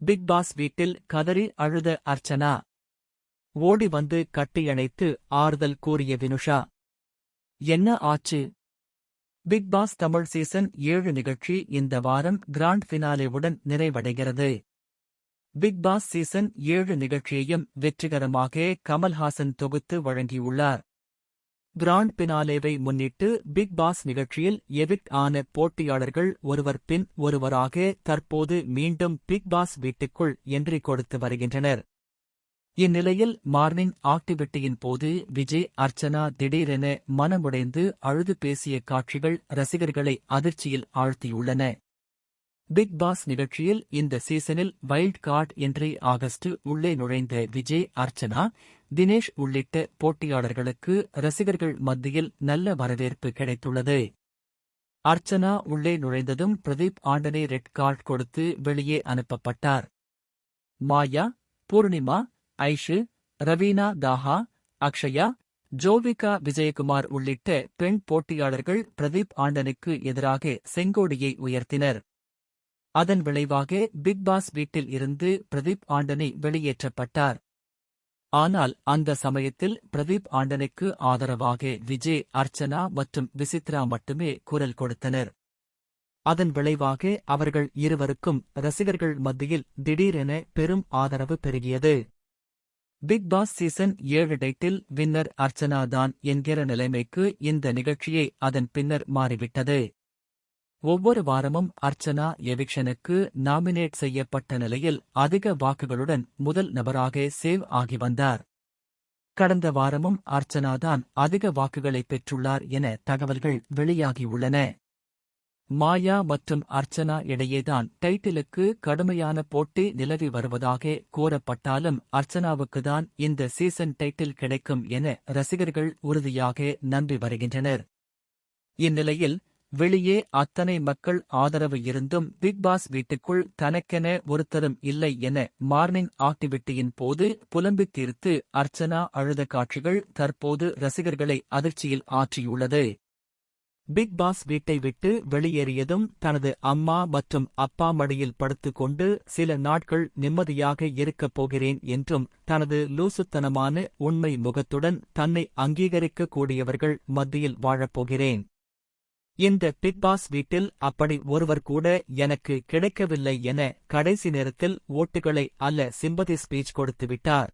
Big pass வீட்டில் கதறி அழுத அர்ச்சனா. ஓடி வந்து கட்டியணைத்து ஆறுதல் கூறிய வினுஷா. என்ன ஆச்சு? பிக் பாஸ் தமிழ் சீசன் ஏழு நிகழ்ச்சி இந்த வாரம் கிராண்ட் ஃபினாலேவுடன் நிறைவடைகிறது. பிக் பாஸ் சீசன் ஏழு நிகழ்ச்சியையும் வெற்றிகரமாக கமல்ஹாசன் தொகுத்து வழங்கியுள்ளார். கிராண்ட் பினாலேவை முன்னிட்டு பிக் பாஸ் நிகழ்ச்சியில் எவிக்ட் ஆன போட்டியாளர்கள் ஒருவர் பின் ஒருவராக தற்போது மீண்டும் பிக் பாஸ் வீட்டுக்குள் என்றி கொடுத்து வருகின்றனர். இந்நிலையில் மார்னிங் ஆக்டிவிட்டியின் போது விஜய் அர்ச்சனா திடீரென மனமுடைந்து அழுது பேசிய காட்சிகள் ரசிகர்களை அதிர்ச்சியில் ஆழ்த்தியுள்ளன. பிக் பாஸ் நிகழ்ச்சியில் இந்த சீசனில் வைல்ட் கார்டு என்ட்ரி ஆகஸ்ட் உள்ளே நுழைந்த விஜய் அர்ச்சனா தினேஷ் உள்ளிட்ட போட்டியாளர்களுக்கு ரசிகர்கள் மத்தியில் நல்ல வரவேற்பு கிடைத்துள்ளது. அர்ச்சனா உள்ளே நுழைந்ததும் பிரதீப் ஆண்டனே ரெட் கார்டு கொடுத்து வெளியே அனுப்பப்பட்டார். மாயா பூர்ணிமா ஐஷு ரவீனா தாஹா அக்ஷயா ஜோவிகா விஜயகுமார் உள்ளிட்ட பெண் போட்டியாளர்கள் பிரதீப் ஆண்டனுக்கு எதிராக செங்கோடியை உயர்த்தினர். அதன் விளைவாக பிக் பாஸ் வீட்டில் இருந்து பிரதீப் ஆண்டனி வெளியேற்றப்பட்டார். ஆனால் அந்த சமயத்தில் பிரதீப் ஆண்டனுக்கு ஆதரவாக விஜய் அர்ச்சனா மற்றும் விசித்ரா மட்டுமே குரல் கொடுத்தனர். அதன் விளைவாக அவர்கள் இருவருக்கும் ரசிகர்கள் மத்தியில் திடீரென பெரும் ஆதரவு பெருகியது. பிக் பாஸ் சீசன் ஏழு டைட்டில் வின்னர் அர்ச்சனா தான் என்கிற நிலைமைக்கு இந்த நிகழ்ச்சியை அதன் பின்னர் மாறிவிட்டது. ஒவ்வொரு வாரமும் அர்ச்சனா எவிக்ஷனுக்கு நாமினேட் செய்யப்பட்ட நிலையில் அதிக வாக்குகளுடன் முதல் நபராக சேவ் ஆகி வந்தார். கடந்த வாரமும் அர்ச்சனாதான் அதிக வாக்குகளை பெற்றுள்ளார் என தகவல்கள் வெளியாகியுள்ளன மாயா மற்றும் அர்ச்சனா இடையேதான் டைட்டிலுக்கு கடுமையான போட்டி நிலவி வருவதாக கூறப்பட்டாலும் அர்ச்சனாவுக்குதான் இந்த சீசன் டைட்டில் கிடைக்கும் என ரசிகர்கள் உறுதியாக நம்பி வருகின்றனர். இந்நிலையில் வெளியே அத்தனை மக்கள் ஆதரவு இருந்தும் பிக் பாஸ் வீட்டுக்குள் தனக்கென ஒருத்தரும் இல்லை என மார்னிங் ஆக்டிவிட்டியின் போது புலம்பித் தீர்த்து அர்ச்சனா அழுத காட்சிகள் தற்போது ரசிகர்களை அதிர்ச்சியில் ஆற்றியுள்ளது. பிக் பாஸ் வீட்டை விட்டு வெளியேறியதும் தனது அம்மா மற்றும் அப்பா மடியில் படுத்துக்கொண்டு சில நாட்கள் நிம்மதியாக இருக்கப் போகிறேன் என்றும் தனது லூசுத்தனமான உண்மை முகத்துடன் தன்னை அங்கீகரிக்கக் கூடியவர்கள் மத்தியில் வாழப்போகிறேன் இந்த பிக்பாஸ் வீட்டில் அப்படி ஒருவர் கூட எனக்கு கிடைக்கவில்லை என கடைசி நேரத்தில் ஓட்டுகளை அல்ல சிம்பதி ஸ்பீச் கொடுத்துவிட்டார்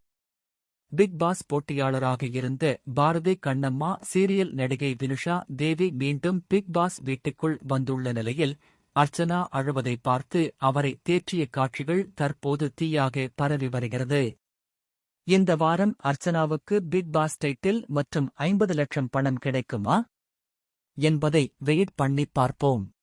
பிக் பாஸ் போட்டியாளராக இருந்த பாரதி கண்ணம்மா சீரியல் நடிகை வினுஷா தேவி மீண்டும் பிக்பாஸ் வீட்டுக்குள் வந்துள்ள நிலையில் அர்ச்சனா அழுவதை பார்த்து அவரை தேற்றிய காட்சிகள் தற்போது தீயாக பரவி வருகிறது. இந்த வாரம் அர்ச்சனாவுக்கு பிக் பாஸ் டைட்டில் மற்றும் ஐம்பது லட்சம் பணம் கிடைக்குமா? என்பதை வெயிட் பண்ணி பார்ப்போம்.